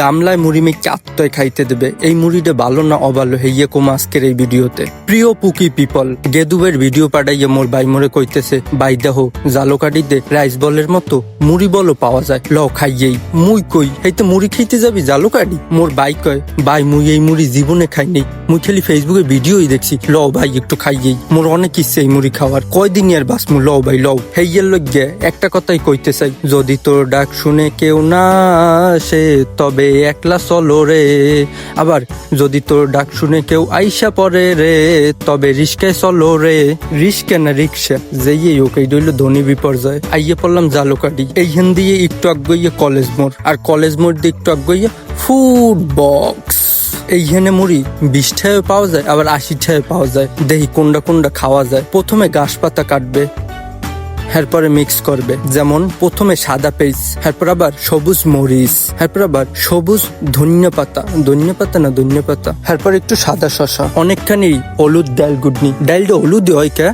গামলায় মুড়ি মেখে আত্ময় খাইতে দেবে। এই মুড়িটা ভালো না অবালো, হেইয়ে কম আজকের এই ভিডিওতে। প্রিয় পুকি পিপল গেদুবের ভিডিও পাঠাইয়া মোর বাই মোরে কইতেছে বাই দেহ জালোকাটিতে রাইস বলের মতো মুড়ি বলও পাওয়া যায়। ল খাইয়েই। মুই কই হেইতে মুড়ি খাইতে যাবি জালোকাটি মোর বাই কয় বাই মুই এই মুড়ি জীবনে খাইনি মুই খালি ফেসবুকে ভিডিওই দেখছি। ল ভাই, একটু খাইয়েই। মোর অনেক ইচ্ছে এই মুড়ি খাওয়ার। কয়দিন আর বাসমু ল ভাই, লও। হেইয়ের লগে একটা কথাই কইতে চাই, যদি তোর ডাক শুনে কেউ না আসে, তবে একলা চলো রে। আবার যদি তোর ডাক শুনে কেউ আইসা পরে রে, তবে রিস্কায় চলো রে। রিস্কা না রিক্সা, যেই ওকে রইল ধনী বিপর্যয়। আইয়ে পড়লাম জালোকাটি এইখান দিয়ে একটু আগে কলেজ মোড়। আর কলেজ মোড় দিয়ে একটু আগে ফুড বক্স। এইখানে মুড়ি বিশ টাকায় পাওয়া যায়, আবার আশি টাকায় পাওয়া যায়। দেখি কোনটা কোনটা খাওয়া যায়। প্রথমে গাছ পাতা কাটবে এরপরে মিক্স করবে। যেমন প্রথমে সাদা পেজ এরপর আবার সবুজ মরিচ, এরপর আবার সবুজ ধনিয়া পাতা। ধনিয়া পাতা না ধনিয়া পাতা? এরপর একটু সাদা শশা অনেকখানি হলুদ, ডাল গুডনি। ডালটা হলুদ হয় কে?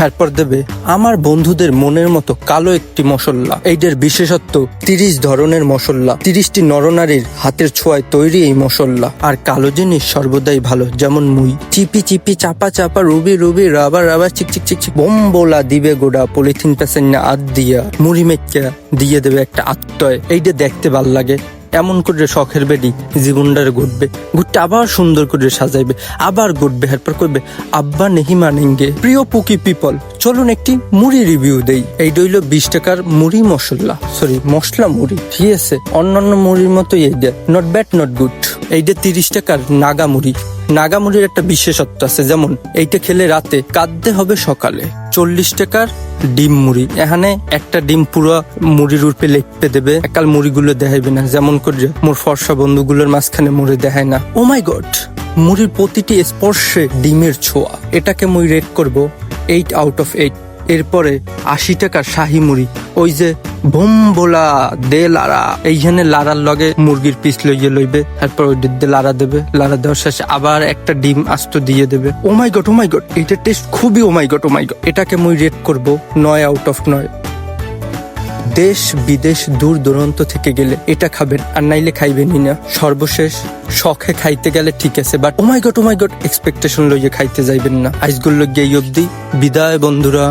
এরপর দেবে। আমার বন্ধুদের মনের মতো কালো একটি মশলা। এইটার বিশেষত্ব, তিরিশ ধরনের মশলা, তিরিশটি নরনারীর হাতের ছোঁয়ায় তৈরি এই মশলা। আর কালো জিনিস সর্বদাই ভালো, যেমন মুই। চিপি চিপি, চাপা চাপা, রুবি রুবি, রাবার রাবার, চিক চিক চিক চিক, বোম্বোলা দিবে গোড়া, পলিথিন প্যাসেন না আত দিয়া, মুড়ি মেক্কা দিয়ে দেবে একটা আত্ময়। এইটা দেখতে ভালো লাগে। এমন করে শখের বেডি জীবনটারে ঘুরবে, ঘুরতে আবার সুন্দর করে সাজাইবে, আবার ঘুরবে, হেরপর করবে, আব্বা নেহিমা মানেঙ্গে। প্রিয় পুকি পিপল, চলুন একটি মুড়ি রিভিউ দেই। এই রইল বিশ টাকার মুড়ি মশলা সরি মশলা মুড়ি, ঠিক আছে? অন্যান্য মুড়ির মতোই এই দেয় নট ব্যাড নট গুড এইটা তিরিশ টাকার নাগা মুড়ি। নাগা মুড়ির একটা বিশেষত্ব আছে, যেমন এইটা খেলে রাতে কাঁদতে হবে সকালে। চল্লিশ টাকার ডিম মুড়ি। এখানে একটা ডিম পুরো মুড়ির উপরে লেপতে দেবে। একাল মুড়িগুলো দেখাইবে না। যেমন করে মোর ফর্সা বন্ধুগুলোর মাঝখানে মুড়ি দেখায় না। ও মাই গড মুড়ির প্রতিটি স্পর্শে ডিমের ছোঁয়া। এটাকে মুই রেট করব এইট আউট অফ এইট এরপরে আশি টাকার শাহি মুড়ি। ওই যে বোম্বোলা দে লারা। এইখানে লারার লগে মুরগির পিস লইয়ে লইবে, তারপর ওই দিয়ে লারা দেবে। লারা দেওয়ার শেষে আবার একটা ডিম আস্ত দিয়ে দেবে। ও মাই গড, ও মাই এইটার টেস্ট খুবই ও মাই গড, ও মাই এটাকে মুই রেট করব নয় আউট অফ নয়। দেশ বিদেশ দূর দূরান্ত থেকে গেলে এটা খাবেন, আর নাইলে খাইবেনই না। সর্বশেষ শখে খাইতে গেলে ঠিক আছে but oh my God oh my God expectation লইয়ে খাইতে যাইবেন না। আইসগুলো গিয়ে অব্দি বিদায় বন্ধুরা।